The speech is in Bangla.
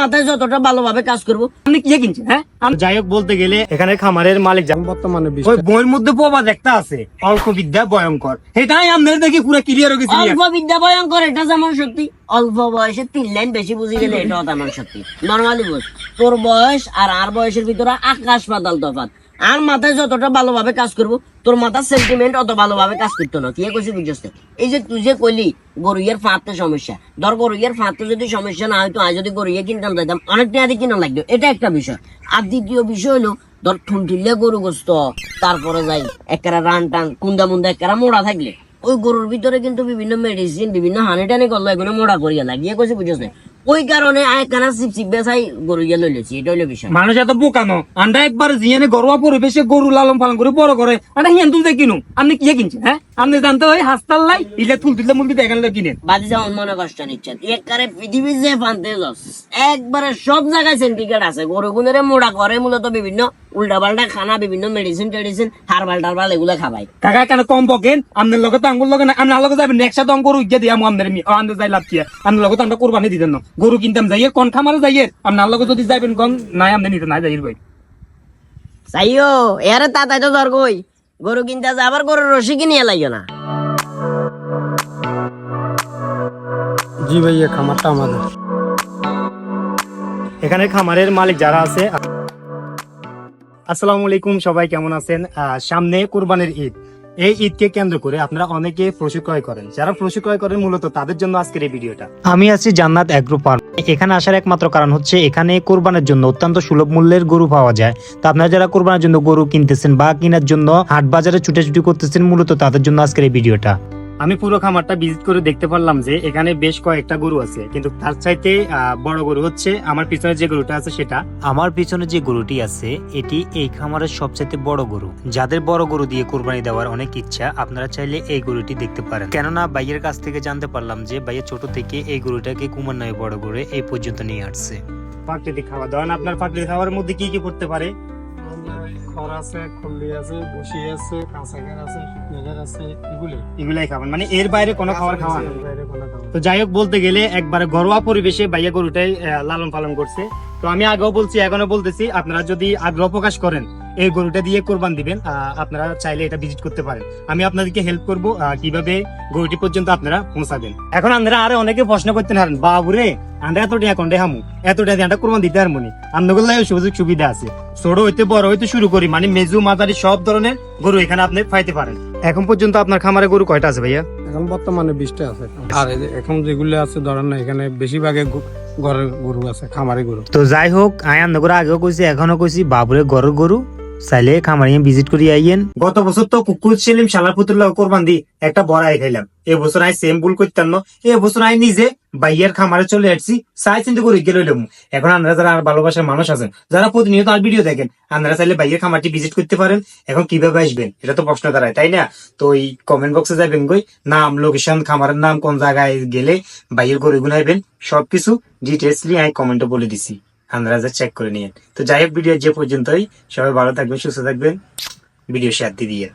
মাথায় যতটা ভালোভাবে কাজ করব আপনি কি কিনছেন হ্যাঁ? যাই হোক বলতে গেলে এখানে খামারের মালিক যান বর্তমানে ওই বইয়ের মধ্যে প্রবাদ একটা আছে অল্প বিদ্যা ভয়ঙ্কর। সেটাই আমাদের দেখি পুরো ক্লিয়ার হয়ে গেছে। অল্প বিদ্যা ভয়ঙ্কর এটা যেমন সত্যি। অল্প বয়সে তিন লাইন বেশি বুঝে গেলে এটাও তেমন সত্যি। নর্মালি বয়স তোর বয়স আর আর বয়সের ভিতরে আকাশ পাতাল তফাৎ। আর মাথায় যতটা ভালোভাবে কাজ করব, তোর মাথার সেন্টিমেন্ট অত ভালোভাবে কাজ করতো না। কি কইছি বুঝছিস এই যে তুই যে কইলি গরুইয়ের ফাঁতে সমস্যা। ধর গরুইয়ের ফাঁতে যদি সমস্যা না হয়তো আজ যদি গরুইয়ে কিনতাম যাইতাম অনেক টাকা কিনা লাগতো। এটা একটা বিষয়। আর দ্বিতীয় বিষয় হলো, ধর ঠুনঠিলে গরু গোস্ত, তারপরে যাই একরা রান টান কুন্দা মুন্দা একরা মোড়া থাকলে। ওই গরুর ভিতরে কিন্তু বিভিন্ন মেডিসিন বিভিন্ন হানি টানি করল, এগুলো মোড়া করিয়া লাগিয়ে কইছে বুঝছিস? ওই কারণে আয়কানা চিপ চিপ বেসাই গরু গিয়ে লইলেছি এটা হলো বিষয়। মানুষ এত বোকানো আন্ডা একবার জিয়ানে ঘরোয়া পরিবেশে গরু লালন পালন করে বড় করে আন্ডা হিয়ান তুলতে কিনু? আপনি কি কিনছেন হ্যাঁ? আপনি জানতে হয় হাসতাল লাই ইলে তুল তুলতে মুলতে কিনেন বাদি যেমন মনে কষ্ট নিচ্ছেন একবারে পৃথিবীর যে যাস একবারে সব জায়গায় সেন্টিকেট আছে গরু গুনেরে মোড়া করে মূলত বিভিন্ন উল্টা পাল্টা খানা বিভিন্ন মেডিসিন টেডিসিন হারবাল টারবাল এগুলো খাবাই। কাকা কেন কম বকেন? আপনার লগে তো আঙ্গুল লগে না আপনার লগে যাবেন একসাথে গরু ইজ্ঞা দিয়া আমাদের আমাদের যাই লাভ কিয়া আপনার লগে তো আমরা কোরবানি দিতেন না। গরু কিনতাম যাইয়ে কোন খামারে যাইয়ে আপনার লগে যদি যাইবেন কম নাই আমাদের নিতে নাই যাইর ভাই। চাইও এরে তাতাই তো ধর কই। গরু কিনতে আছে আবার গরুর রসি কিনিয়ে লাগিও না। জি ভাইয়া খামারটা আমাদের। এখানে খামারের মালিক যারা আছে আসসালামু আলাইকুম, সবাই কেমন আছেন? সামনে কুরবানির ঈদ। এই ঈদকে কেন্দ্র করে আপনারা অনেকে পশু ক্রয় করেন। যারা পশু ক্রয় করেন, মূলত তাদের জন্য আজকের এই ভিডিওটা। আমি আছি জান্নাত অ্যাগ্রো ফার্ম। এখানে আসার একমাত্র কারণ হচ্ছে, এখানে কোরবানের জন্য অত্যন্ত সুলভ মূল্যের গরু পাওয়া যায়। তো আপনারা যারা কোরবানের জন্য গরু কিনতেছেন বা কেনার জন্য হাট বাজারে ছুটাছুটি করতেছেন, মূলত তাদের জন্য আজকের এই ভিডিওটা। আমি পুরো খামারটা ভিজিট করে দেখতে পারলাম যে এখানে বেশ কয়েকটা গরু আছে। কিন্তু তার চাইতে আহ, বড় গরু হচ্ছে আমার পিছনে যে গরুটা আছে সেটা। আমার পিছনে যে গরুটি আছে এটি এই খামারের সবচাইতে বড় গরু। যাদের বড় গরু দিয়ে কোরবানি দেওয়ার অনেক ইচ্ছা আপনারা চাইলে এই গরুটি দেখতে পারেন। কেননা ভাইয়ের কাছ থেকে জানতে পারলাম যে ভাইয়ের ছোট থেকে এই গরুটাকে কুমার নামে বড় করে এই পর্যন্ত নিয়ে আসছে। প্রাকৃতিক খাবার ধরেন আপনার প্রাকৃতিক খাবারের মধ্যে কি কি করতে পারে? খড় আছে খুল্লি আছে বসি আছে কাঁচাঘাট আছে শুকনাঘাট আছে এগুলি এগুলাই খাবেন। মানে এর বাইরে কোনো খাবার খাওয়া বাইরে কোনো খাবার তো যাই হোক বলতে গেলে একবার ঘরোয়া পরিবেশে ভাইয়া গরুটাই লালন পালন করছে। তো আমি আগেও বলছি এখনও বলতেছি, আপনারা যদি আগ্রহ প্রকাশ করেন, এই গরুটা দিয়ে কোরবান দিবেন আপনারা চাইলে এটা ভিজিট করতে পারেন। আমি আপনাদেরকে হেল্প করব কীভাবে গরুটি পর্যন্ত আপনারা পৌঁছাবেন। এখন আপনারা আরও অনেকে প্রশ্ন করতে পারেন বাবুরে, আমরা দিয়ে কোরবান দিতে সুযোগ সুবিধা আছে। ছোট হইতে, বড় হইতে শুরু করি মানে মেজু মাদারি সব ধরনের গরু এখানে আপনি পাইতে পারেন। এখন পর্যন্ত আপনার খামারে গরু কয়টা আছে ভাইয়া? এখন বর্তমানে বিশটা আছে। আর এখন যেগুলো আছে, ধরেন না এখানে বেশিরভাগে ঘরের গরু আছে খামারি গরু। তো যাই হোক আয়ান করে আগেও কইছি এখনও কইছি বাবুরে গরুর গরু চাইলে খামারিয়ে ভিজিট করি আইয়েন। গত বছর তো কুকুর ছিলাম শালার পুতুল কোরবান দি একটা বড়াই খাইলাম। এবছর আই সেম ভুল করতাম না এবছর আই নিজে বাইয়ের খামারে চলে আসছি, সাই চিন্তা করে গেল এখন আপনারা যারা আর ভালোবাসার মানুষ আছেন, যারা প্রতিনিয়ত আর ভিডিও দেখেন, আপনারা চাইলে বাইয়ের খামারটি ভিজিট করতে পারেন। এখন কীভাবে আসবেন, এটা তো প্রশ্ন দাঁড়ায়, তাই না? তো এই কমেন্ট বক্সে যাবেন গই নাম লোকেশন খামারের নাম, কোন জায়গায় গেলে বাইয়ের গরু গুনাইবেন সবকিছু ডিটেলসলি আমি কমেন্টে বলে দিছি। আপনারা যা চেক করে নিয়েন। তো যাই হোক ভিডিও যে পর্যন্তই। সবাই ভালো থাকবেন, সুস্থ থাকবেন। ভিডিও শেয়ার দিয়ে দিয়ে।